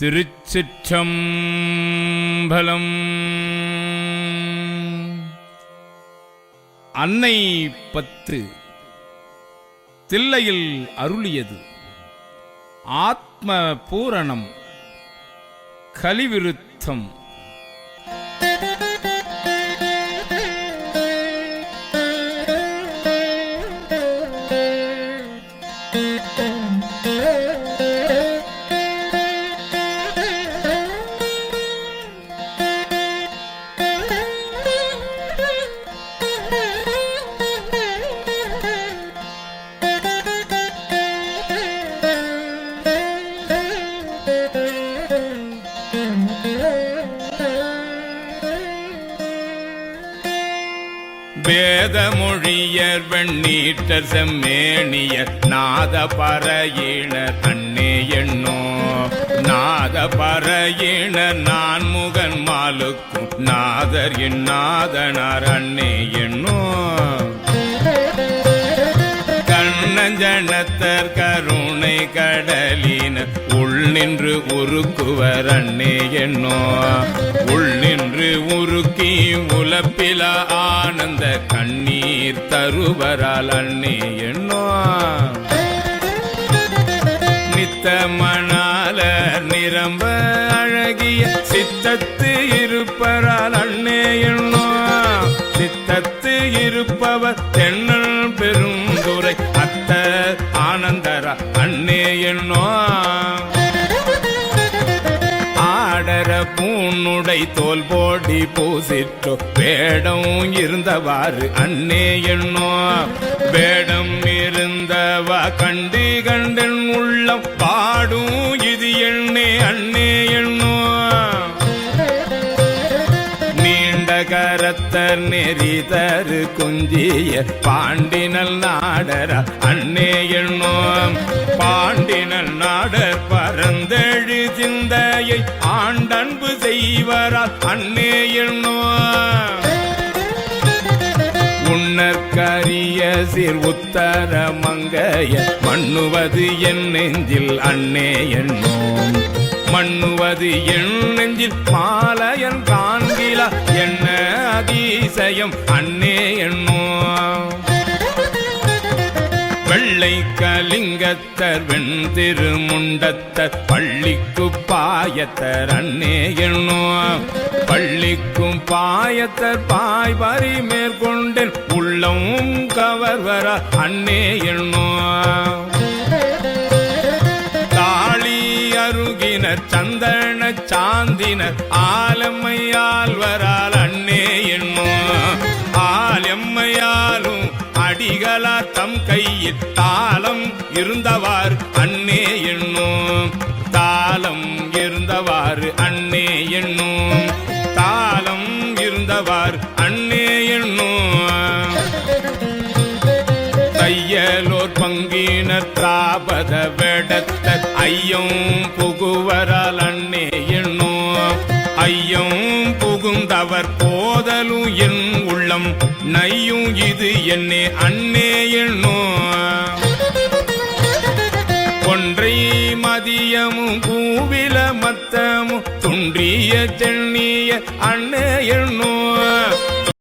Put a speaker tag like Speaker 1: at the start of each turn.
Speaker 1: திருச்சிற்றம்பலம். அன்னை பத்து தில்லையில் அருளியது. ஆத்ம பூரணம் கலிவிருத்தம். வேதமொழியர் வெண்ணீட்டர் செம்மேனியர் நாத பறையினர் அன்னே எண்ணோ. நாத பறையினர் நான் முகன் மாலுக்கும் நாதர் என் நாதனார் அன்னே எண்ணோ. கண்ணஞ்சனத்தர் கருணை கடலின உள் நின்று உருக்குவர் அண்ணே எண்ணோ. உள் நின்று உருக்கி உலப்பில ஆனந்த கண்ணீர் தருவரால் அண்ணே என்னோ நித்த மணால நிரம்ப அழகிய சித்தத்து இருப்பரால் அண்ணே எண்ணோ சித்தத்து இருப்பவர் தென்னல் பெருந்துரை அத்த ஆனந்தரா அண்ணே எண்ணோ உன்னுடை தோல் போடி பூசிட்டோ வேடம் இருந்தவாறு அன்னே எண்ணோ வேடம் இருந்தவா கண்டு கண்டன் உள்ளம் பாடும். இது எண்ணே அண்ணே எண்ணோ நீண்ட கரத்தர் நெறி தரு குஞ்சிய பாண்டினல் நாடர. அன்னே எண்ணோம் பாண்டினல் நாடர் பரந்தெழு சிந்தையை ஆண்டன்பு செய்வரால் அண்ணே எண்ணோம் உன்னற்கரிய சீர் உத்தர மங்கைய மண்ணுவது என் நெஞ்சில் அண்ணே எண்ணோம். மண்ணுவது என் நெஞ்சில் மாலையன் காண்கிலா என்ன அதிசயம் அண்ணே எண்ணோம் வெள்ளை கலிங்கத்தர் வெண் திருமுண்டத்தர் பள்ளிக்கு பாயத்தர் அண்ணே எண்ணோ பள்ளிக்கும் பாயத்தர் பாய் பறி மேற்கொண்டேன் உள்ளம் கவர்வர அண்ணே எண்ணோ தாளி அருகினர் சந்தன சாந்தினர் ஆலம்மையால் வரால் அண்ணே எண்ணோ ஆலம்மையாலும் அடிகளா தம் கையில் தாளம் இருந்தவார் அண்ணே பங்கினர் தாபத வெடத்த ஐயம் புகுவரால் அண்ணே எண்ணோ ஐயம் புகுந்தவர் போதலும் என் உள்ளம் நையும் இது என்னே அண்ணே எண்ணோ ஒன்றை மதியமும் கூவில மத்தமும் துன்றிய சென்னிய அண்ணே எண்ணோ